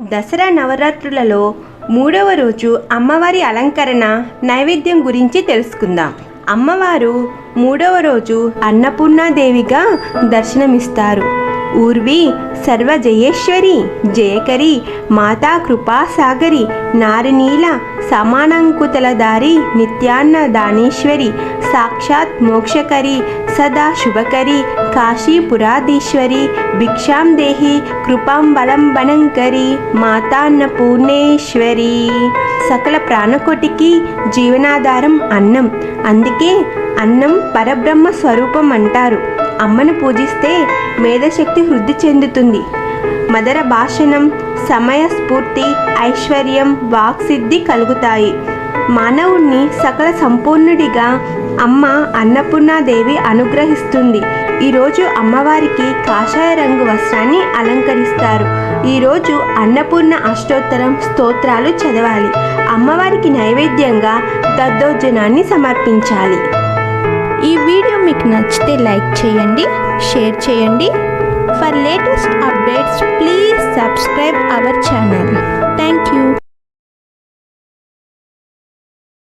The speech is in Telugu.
దసరా నవరాత్రులలో మూడవ రోజు అమ్మవారి అలంకరణ నైవేద్యం గురించి తెలుసుకుందాం. అమ్మవారు మూడవ రోజు అన్నపూర్ణాదేవిగా దర్శనమిస్తారు. ఊర్వి సర్వజయేశ్వరి జయకరి మాతా కృపాసాగరి నారినీల సమానంకుతలదారి నిత్యాన్న దానేశ్వరి సాక్షాత్ మోక్షకరి సదా శుభకరి కాశీపురాధీశ్వరి భిక్షాం దేహి కృపాం బలం బణంకరి మాతాన్న పూర్ణేశ్వరి సకల ప్రాణకోటికి జీవనాధారం అన్నం. అందుకే అన్నం పరబ్రహ్మ స్వరూపం అంటారు. అమ్మను పూజిస్తే మేధశక్తి వృద్ధి చెందుతుంది. మదర భాషణం సమయస్ఫూర్తి ఐశ్వర్యం వాక్సిద్ధి కలుగుతాయి. మానవుణ్ణి సకల సంపూర్ణుడిగా అమ్మ అన్నపూర్ణాదేవి అనుగ్రహిస్తుంది. ఈరోజు అమ్మవారికి కాషాయ రంగు వస్త్రాన్ని అలంకరిస్తారు. ఈరోజు అన్నపూర్ణ అష్టోత్తరం స్తోత్రాలు చదవాలి. అమ్మవారికి నైవేద్యంగా దద్దోజనాన్ని సమర్పించాలి. ఈ వీడియో మీకు నచ్చితే లైక్ చేయండి షేర్ చేయండి. For latest updates please subscribe our channel. Thank you.